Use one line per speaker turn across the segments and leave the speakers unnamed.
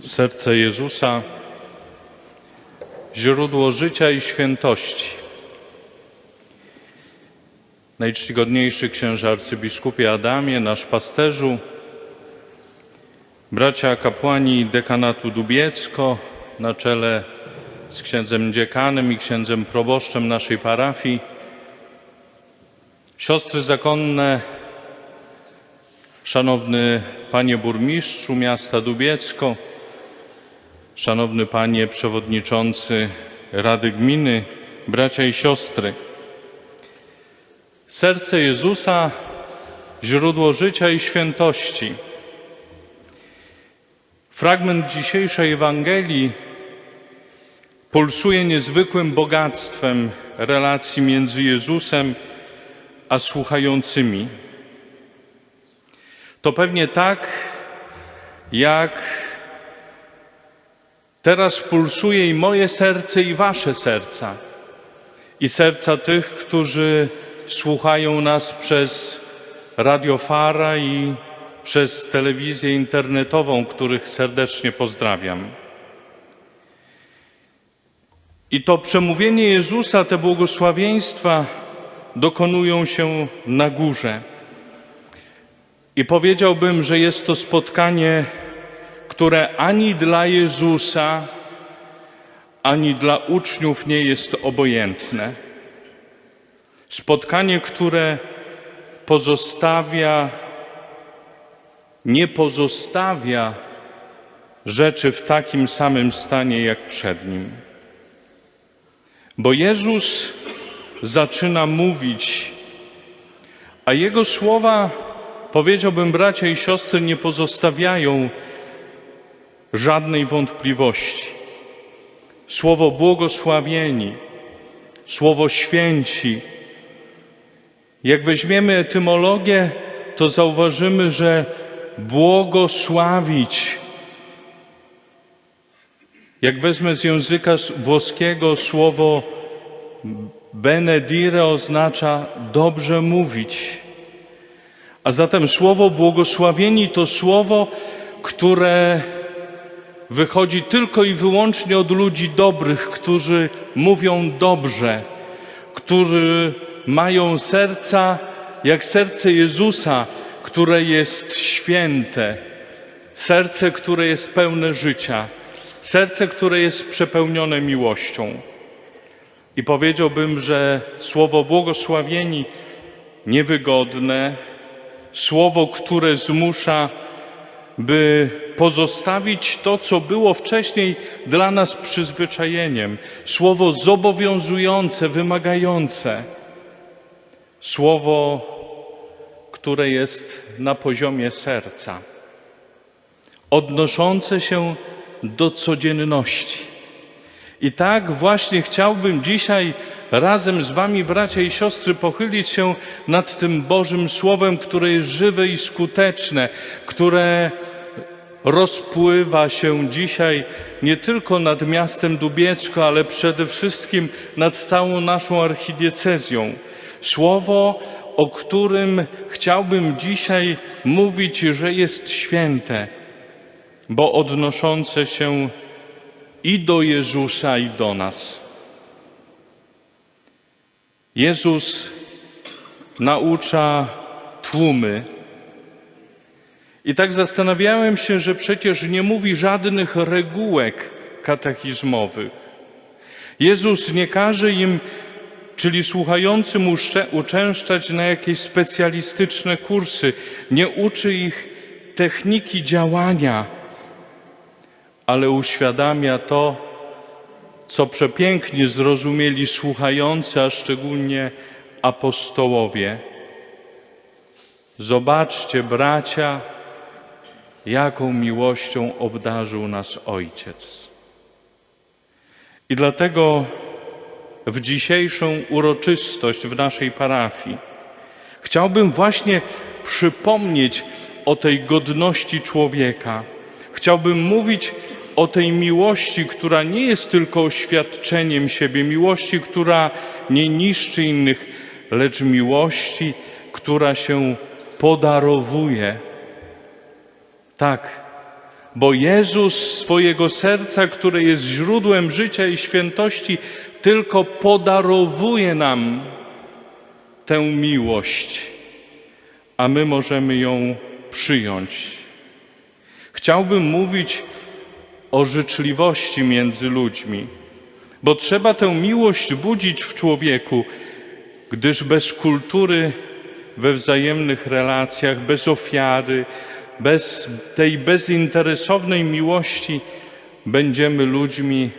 Serce Jezusa, źródło życia i świętości. Najczcigodniejszy księże arcybiskupie Adamie, nasz pasterzu, bracia kapłani dekanatu Dubiecko na czele z księdzem dziekanem i księdzem proboszczem naszej parafii, siostry zakonne, szanowny panie burmistrzu miasta Dubiecko, szanowny panie przewodniczący Rady Gminy, bracia i siostry. Serce Jezusa, źródło życia i świętości. Fragment dzisiejszej Ewangelii pulsuje niezwykłym bogactwem relacji między Jezusem a słuchającymi. To pewnie tak, jak teraz pulsuje i moje serce, i wasze serca, i serca tych, którzy słuchają nas przez radiofara i przez telewizję internetową, których serdecznie pozdrawiam. I to przemówienie Jezusa, te błogosławieństwa dokonują się na górze. I powiedziałbym, że jest to spotkanie, które ani dla Jezusa, ani dla uczniów nie jest obojętne. Spotkanie, które pozostawia, nie pozostawia rzeczy w takim samym stanie jak przed nim. Bo Jezus zaczyna mówić, a Jego słowa, powiedziałbym, bracia i siostry, nie pozostawiają żadnej wątpliwości. Słowo błogosławieni, słowo święci. Jak weźmiemy etymologię, to zauważymy, że błogosławić. Jak wezmę z języka włoskiego słowo benedire oznacza dobrze mówić. A zatem słowo błogosławieni to słowo, które wychodzi tylko i wyłącznie od ludzi dobrych, którzy mówią dobrze, którzy mają serca jak serce Jezusa, które jest święte, serce, które jest pełne życia, serce, które jest przepełnione miłością. I powiedziałbym, że słowo błogosławieni niewygodne, słowo, które zmusza, by pozostawić to, co było wcześniej dla nas przyzwyczajeniem, słowo zobowiązujące, wymagające, słowo, które jest na poziomie serca, odnoszące się do codzienności. I tak właśnie chciałbym dzisiaj razem z Wami, bracia i siostry, pochylić się nad tym Bożym Słowem, które jest żywe i skuteczne, które rozpływa się dzisiaj nie tylko nad miastem Dubiecko, ale przede wszystkim nad całą naszą archidiecezją. Słowo, o którym chciałbym dzisiaj mówić, że jest święte, bo odnoszące się i do Jezusa, i do nas. Jezus naucza tłumy. I tak zastanawiałem się, że przecież nie mówi żadnych regułek katechizmowych. Jezus nie każe im, czyli słuchającym, uczęszczać na jakieś specjalistyczne kursy, nie uczy ich techniki działania, ale uświadamia to, co przepięknie zrozumieli słuchający, a szczególnie apostołowie. Zobaczcie, bracia, jaką miłością obdarzył nas Ojciec. I dlatego w dzisiejszą uroczystość w naszej parafii chciałbym właśnie przypomnieć o tej godności człowieka. Chciałbym mówić o tej miłości, która nie jest tylko oświadczeniem siebie, miłości, która nie niszczy innych, lecz miłości, która się podarowuje. Tak, bo Jezus swojego serca, które jest źródłem życia i świętości, tylko podarowuje nam tę miłość, a my możemy ją przyjąć. Chciałbym mówić o życzliwości między ludźmi, bo trzeba tę miłość budzić w człowieku, gdyż bez kultury we wzajemnych relacjach, bez ofiary, bez tej bezinteresownej miłości będziemy ludźmi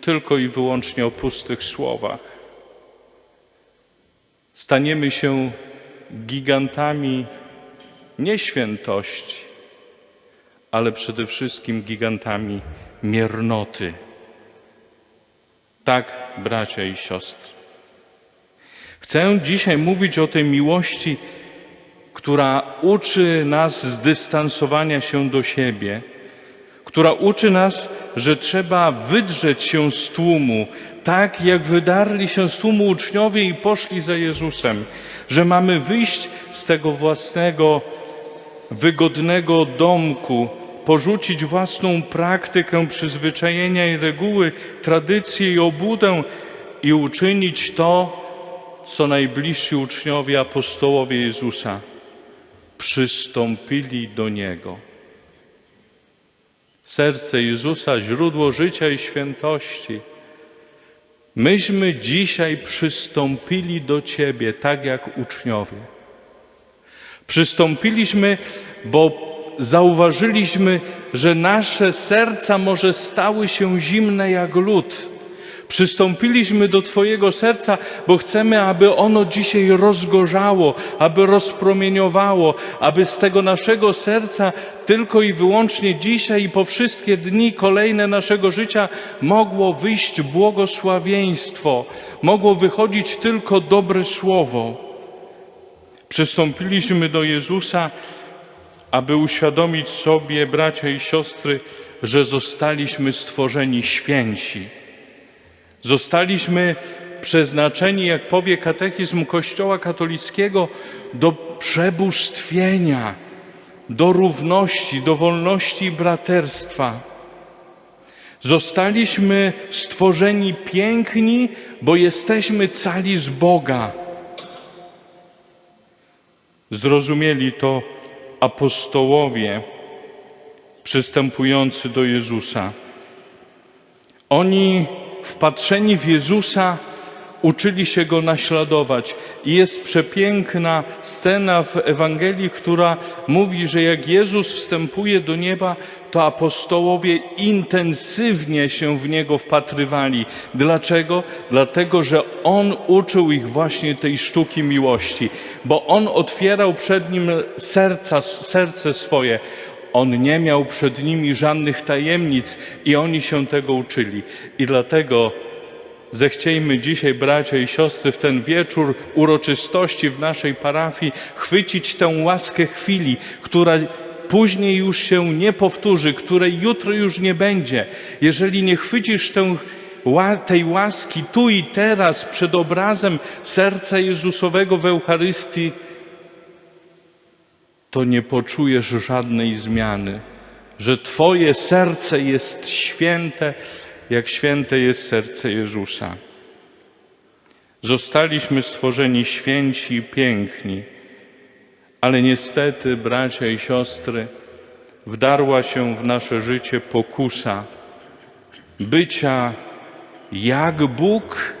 tylko i wyłącznie o pustych słowach. Staniemy się gigantami nie świętości, ale przede wszystkim gigantami miernoty. Tak, bracia i siostry. Chcę dzisiaj mówić o tej miłości, która uczy nas zdystansowania się do siebie, która uczy nas, że trzeba wydrzeć się z tłumu, tak jak wydarli się z tłumu uczniowie i poszli za Jezusem, że mamy wyjść z tego własnego, wygodnego domku, porzucić własną praktykę, przyzwyczajenia i reguły, tradycje i obudę i uczynić to, co najbliżsi uczniowie apostołowie Jezusa przystąpili do Niego. Serce Jezusa, źródło życia i świętości. Myśmy dzisiaj przystąpili do Ciebie, tak jak uczniowie. Przystąpiliśmy, bo zauważyliśmy, że nasze serca może stały się zimne jak lód. Przystąpiliśmy do Twojego serca, bo chcemy, aby ono dzisiaj rozgorzało, aby rozpromieniowało, aby z tego naszego serca tylko i wyłącznie dzisiaj i po wszystkie dni kolejne naszego życia mogło wyjść błogosławieństwo, mogło wychodzić tylko dobre słowo. Przystąpiliśmy do Jezusa, aby uświadomić sobie, bracia i siostry, że zostaliśmy stworzeni święci. Zostaliśmy przeznaczeni, jak powie katechizm Kościoła katolickiego, do przebóstwienia, do równości, do wolności i braterstwa. Zostaliśmy stworzeni piękni, bo jesteśmy cali z Boga. Zrozumieli to apostołowie przystępujący do Jezusa. Oni wpatrzeni w Jezusa uczyli się Go naśladować. I jest przepiękna scena w Ewangelii, która mówi, że jak Jezus wstępuje do nieba, to apostołowie intensywnie się w Niego wpatrywali. Dlaczego? Dlatego, że On uczył ich właśnie tej sztuki miłości, bo On otwierał przed Nim serca, serce swoje. On nie miał przed nimi żadnych tajemnic i oni się tego uczyli. I dlatego zechciejmy dzisiaj, bracia i siostry, w ten wieczór uroczystości w naszej parafii chwycić tę łaskę chwili, która później już się nie powtórzy, której jutro już nie będzie. Jeżeli nie chwycisz tę, tej łaski tu i teraz przed obrazem serca Jezusowego w Eucharystii, to nie poczujesz żadnej zmiany, że Twoje serce jest święte, jak święte jest serce Jezusa. Zostaliśmy stworzeni święci i piękni, ale niestety, bracia i siostry, wdarła się w nasze życie pokusa bycia jak Bóg,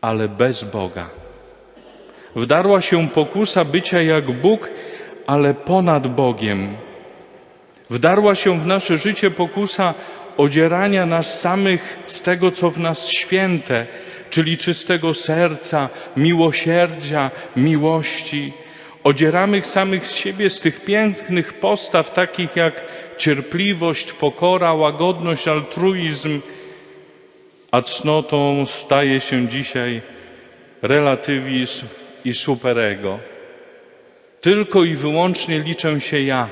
ale bez Boga. Wdarła się pokusa bycia jak Bóg, ale ponad Bogiem. Wdarła się w nasze życie pokusa odzierania nas samych z tego, co w nas święte, czyli czystego serca, miłosierdzia, miłości. Odzieramy samych z siebie z tych pięknych postaw, takich jak cierpliwość, pokora, łagodność, altruizm, a cnotą staje się dzisiaj relatywizm i superego. Tylko i wyłącznie liczę się ja.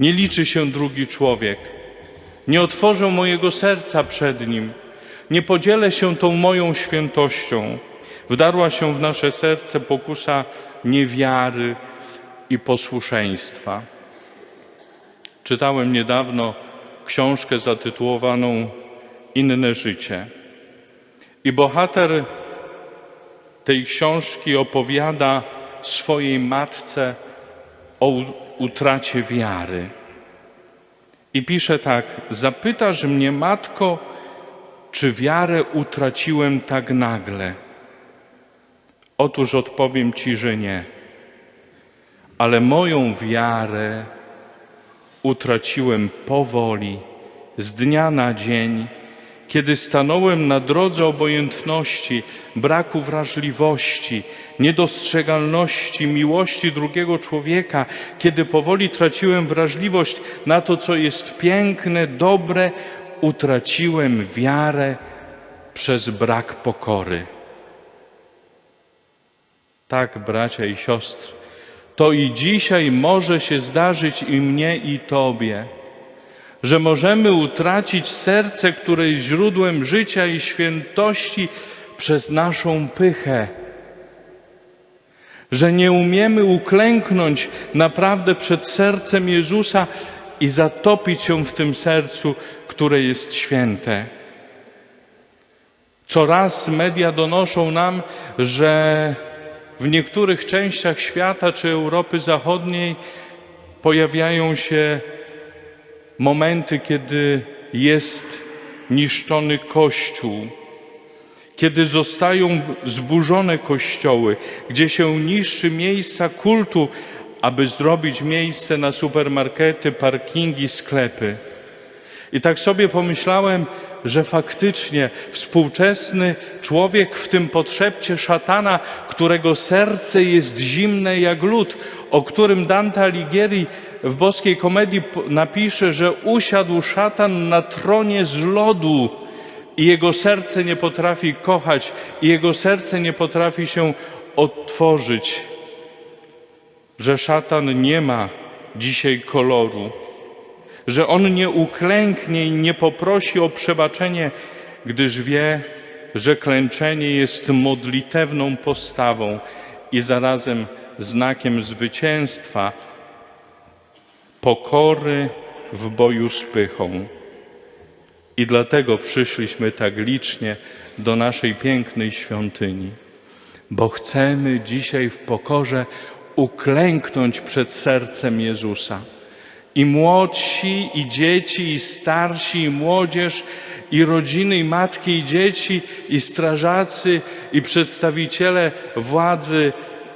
Nie liczy się drugi człowiek. Nie otworzę mojego serca przed nim. Nie podzielę się tą moją świętością. Wdarła się w nasze serce pokusa niewiary i posłuszeństwa. Czytałem niedawno książkę zatytułowaną Inne życie. I bohater tej książki opowiada swojej matce o utracie wiary. I pisze tak: Zapytasz mnie, matko, czy wiarę utraciłem tak nagle? Otóż odpowiem ci, że nie. Ale moją wiarę utraciłem powoli, z dnia na dzień, kiedy stanąłem na drodze obojętności, braku wrażliwości, niedostrzegalności miłości drugiego człowieka, kiedy powoli traciłem wrażliwość na to, co jest piękne, dobre, utraciłem wiarę przez brak pokory. Tak, bracia i siostry, to i dzisiaj może się zdarzyć i mnie, i Tobie, że możemy utracić serce, które jest źródłem życia i świętości przez naszą pychę. Że nie umiemy uklęknąć naprawdę przed sercem Jezusa i zatopić się w tym sercu, które jest święte. Coraz media donoszą nam, że w niektórych częściach świata czy Europy Zachodniej pojawiają się momenty, kiedy jest niszczony Kościół, kiedy zostają zburzone kościoły, gdzie się niszczy miejsca kultu, aby zrobić miejsce na supermarkety, parkingi, sklepy. I tak sobie pomyślałem, że faktycznie współczesny człowiek w tym podszepcie szatana, którego serce jest zimne jak lód, o którym Dante Alighieri w boskiej komedii napisze, że usiadł szatan na tronie z lodu i jego serce nie potrafi kochać, i jego serce nie potrafi się otworzyć, że szatan nie ma dzisiaj koloru że on nie uklęknie i nie poprosi o przebaczenie, gdyż wie, że klęczenie jest modlitewną postawą i zarazem znakiem zwycięstwa, pokory w boju z pychą. I dlatego przyszliśmy tak licznie do naszej pięknej świątyni, bo chcemy dzisiaj w pokorze uklęknąć przed sercem Jezusa. I młodsi, i dzieci, i starsi, i młodzież, i rodziny, i matki, i dzieci, i strażacy, i przedstawiciele władzy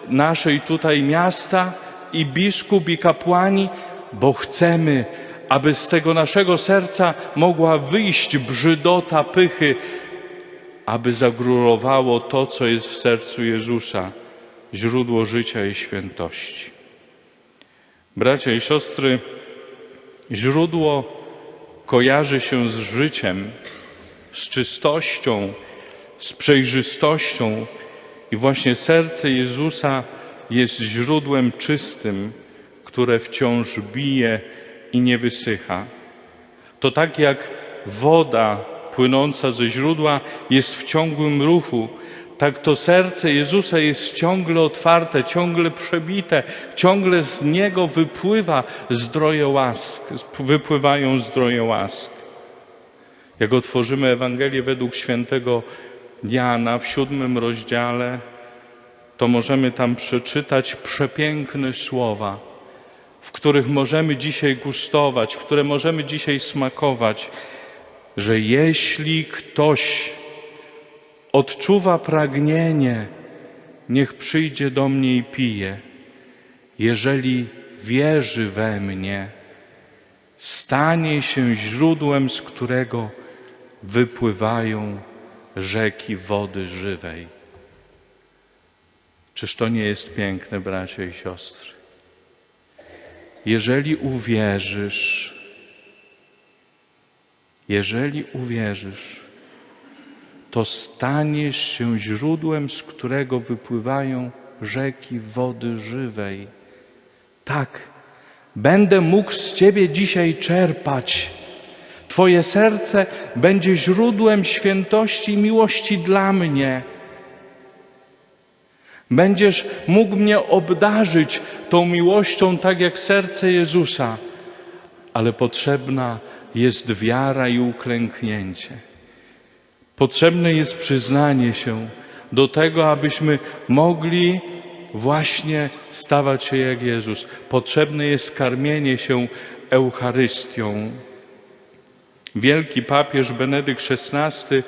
naszej tutaj miasta, i biskup, i kapłani, bo chcemy, aby z tego naszego serca mogła wyjść brzydota pychy, aby zagrurowało to, co jest w sercu Jezusa, źródło życia i świętości. Bracia i siostry, źródło kojarzy się z życiem, z czystością, z przejrzystością i właśnie serce Jezusa jest źródłem czystym, które wciąż bije i nie wysycha. To tak jak woda płynąca ze źródła jest w ciągłym ruchu, tak to serce Jezusa jest ciągle otwarte, ciągle przebite, ciągle z niego wypływa zdroje łask, wypływają zdroje łask. Jak otworzymy Ewangelię według świętego Jana w siódmym rozdziale, to możemy tam przeczytać przepiękne słowa, w których możemy dzisiaj gustować, które możemy dzisiaj smakować, że jeśli ktoś odczuwa pragnienie, niech przyjdzie do mnie i pije. Jeżeli wierzy we mnie, stanie się źródłem, z którego wypływają rzeki wody żywej. Czyż to nie jest piękne, bracia i siostry? Jeżeli uwierzysz, jeżeli uwierzysz, to staniesz się źródłem, z którego wypływają rzeki wody żywej. Tak, będę mógł z Ciebie dzisiaj czerpać. Twoje serce będzie źródłem świętości i miłości dla mnie. Będziesz mógł mnie obdarzyć tą miłością, tak jak serce Jezusa, ale potrzebna jest wiara i uklęknięcie. Potrzebne jest przyznanie się do tego, abyśmy mogli właśnie stawać się jak Jezus. Potrzebne jest karmienie się Eucharystią. Wielki papież Benedykt XVI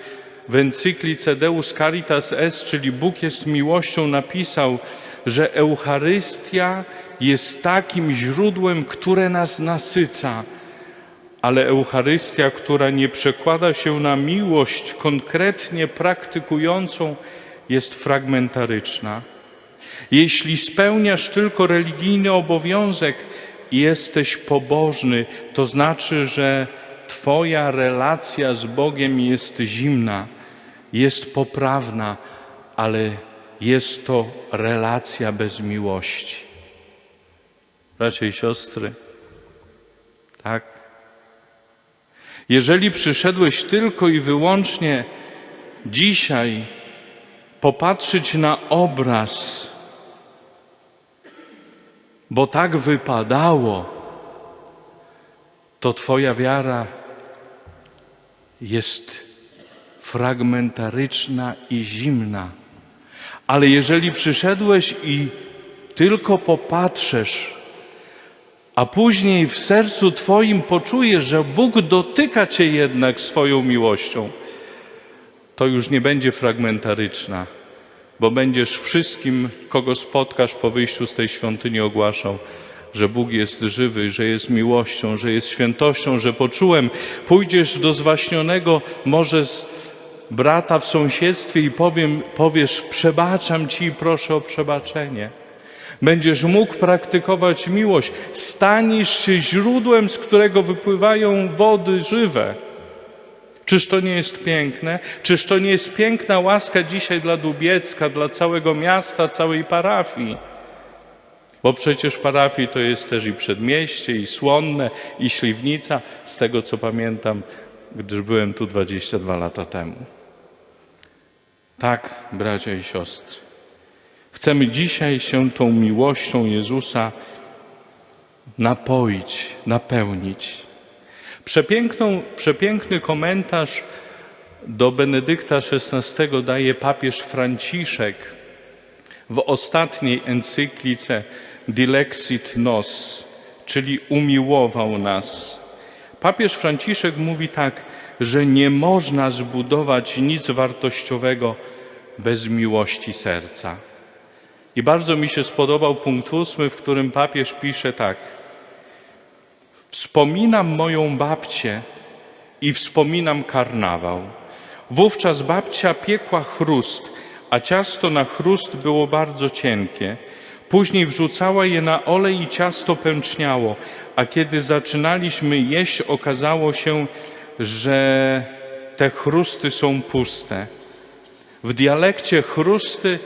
w encyklice Deus Caritas Est, czyli Bóg jest miłością, napisał, że Eucharystia jest takim źródłem, które nas nasyca, ale Eucharystia, która nie przekłada się na miłość konkretnie praktykującą, jest fragmentaryczna. Jeśli spełniasz tylko religijny obowiązek i jesteś pobożny, to znaczy, że Twoja relacja z Bogiem jest zimna, jest poprawna, ale jest to relacja bez miłości. I siostry, tak. Jeżeli przyszedłeś tylko i wyłącznie dzisiaj popatrzeć na obraz, bo tak wypadało, to Twoja wiara jest fragmentaryczna i zimna. Ale jeżeli przyszedłeś i tylko popatrzesz, a później w sercu Twoim poczujesz, że Bóg dotyka Cię jednak swoją miłością, to już nie będzie fragmentaryczna, bo będziesz wszystkim, kogo spotkasz po wyjściu z tej świątyni, ogłaszał, że Bóg jest żywy, że jest miłością, że jest świętością, że poczułem. Pójdziesz do zwaśnionego, może z brata w sąsiedztwie i powiem, powiesz: Przebaczam ci i proszę o przebaczenie. Będziesz mógł praktykować miłość. Staniesz się źródłem, z którego wypływają wody żywe. Czyż to nie jest piękne? Czyż to nie jest piękna łaska dzisiaj dla Dubiecka, dla całego miasta, całej parafii? Bo przecież parafii to jest też i przedmieście, i Słonne, i Śliwnica, z tego co pamiętam, gdyż byłem tu 22 lata temu. Tak, bracia i siostry. Chcemy dzisiaj się tą miłością Jezusa napoić, napełnić. Przepiękną, przepiękny komentarz do Benedykta XVI daje papież Franciszek w ostatniej encyklice Dilexit Nos, czyli umiłował nas. Papież Franciszek mówi tak, że nie można zbudować nic wartościowego bez miłości serca. I bardzo mi się spodobał punkt ósmy, w którym papież pisze tak. Wspominam moją babcię i wspominam karnawał. Wówczas babcia piekła chrust, a ciasto na chrust było bardzo cienkie. Później wrzucała je na olej i ciasto pęczniało, a kiedy zaczynaliśmy jeść, okazało się, że te chrusty są puste. W dialekcie chrusty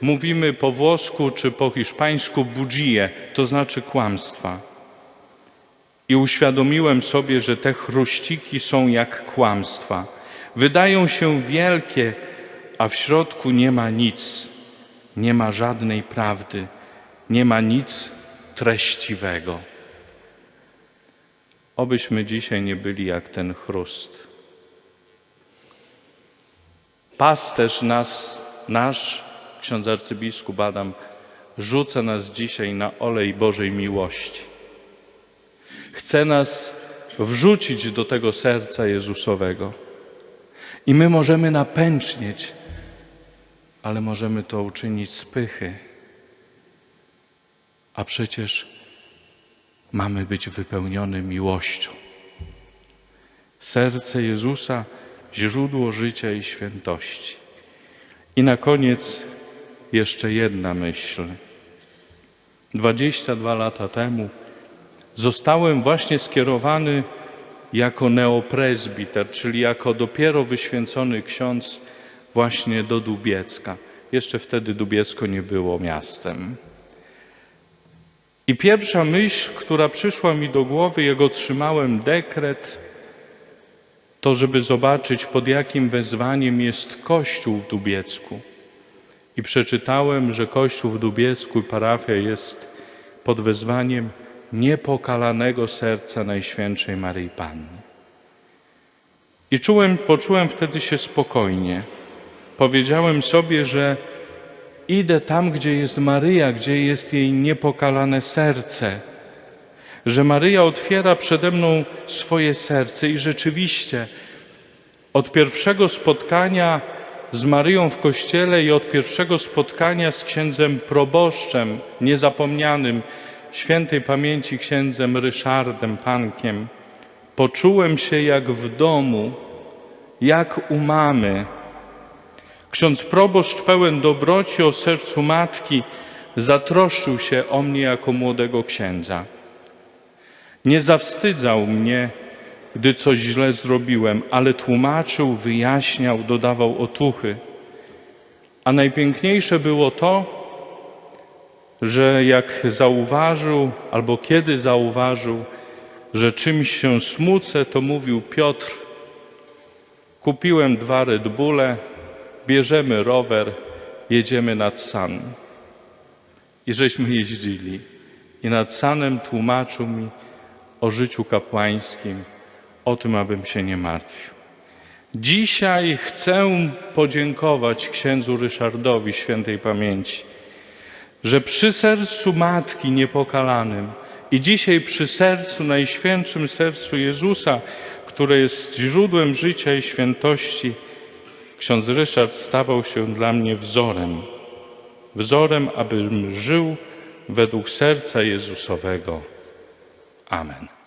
mówimy po włosku czy po hiszpańsku bugie, to znaczy kłamstwa. I uświadomiłem sobie, że te chruściki są jak kłamstwa. Wydają się wielkie, a w środku nie ma nic, nie ma żadnej prawdy, nie ma nic treściwego. Obyśmy dzisiaj nie byli jak ten chrust. Pasterz nas, nasz ksiądz arcybiskup Adam, rzuca nas dzisiaj na olej Bożej miłości. Chce nas wrzucić do tego serca Jezusowego. I my możemy napęcznieć, ale możemy to uczynić z pychy. A przecież mamy być wypełniony miłością. Serce Jezusa, źródło życia i świętości. I na koniec jeszcze jedna myśl. 22 lata temu zostałem właśnie skierowany jako neopresbiter, czyli jako dopiero wyświęcony ksiądz właśnie do Dubiecka. Jeszcze wtedy Dubiecko nie było miastem. I pierwsza myśl, która przyszła mi do głowy, jak otrzymałem dekret, to żeby zobaczyć, pod jakim wezwaniem jest Kościół w Dubiecku. I przeczytałem, że Kościół w Dubiecku i parafia jest pod wezwaniem niepokalanego serca Najświętszej Maryi Panny. I czułem, poczułem wtedy się spokojnie. Powiedziałem sobie, że idę tam, gdzie jest Maryja, gdzie jest jej niepokalane serce, że Maryja otwiera przede mną swoje serce i rzeczywiście od pierwszego spotkania z Maryją w kościele i od pierwszego spotkania z księdzem proboszczem, niezapomnianym, świętej pamięci księdzem Ryszardem Pankiem, poczułem się jak w domu, jak u mamy. Ksiądz proboszcz pełen dobroci o sercu matki zatroszczył się o mnie jako młodego księdza. Nie zawstydzał mnie, gdy coś źle zrobiłem, ale tłumaczył, wyjaśniał, dodawał otuchy. A najpiękniejsze było to, że jak zauważył, albo kiedy zauważył, że czymś się smucę, to mówił Piotr, kupiłem dwa Red bierzemy rower, jedziemy nad San. I żeśmy jeździli. I nad Sanem tłumaczył mi o życiu kapłańskim, o tym, abym się nie martwił. Dzisiaj chcę podziękować księdzu Ryszardowi świętej pamięci, że przy sercu Matki Niepokalanym i dzisiaj przy sercu, Najświętszym Sercu Jezusa, które jest źródłem życia i świętości, ksiądz Ryszard stawał się dla mnie wzorem. Wzorem, abym żył według serca Jezusowego. Amen.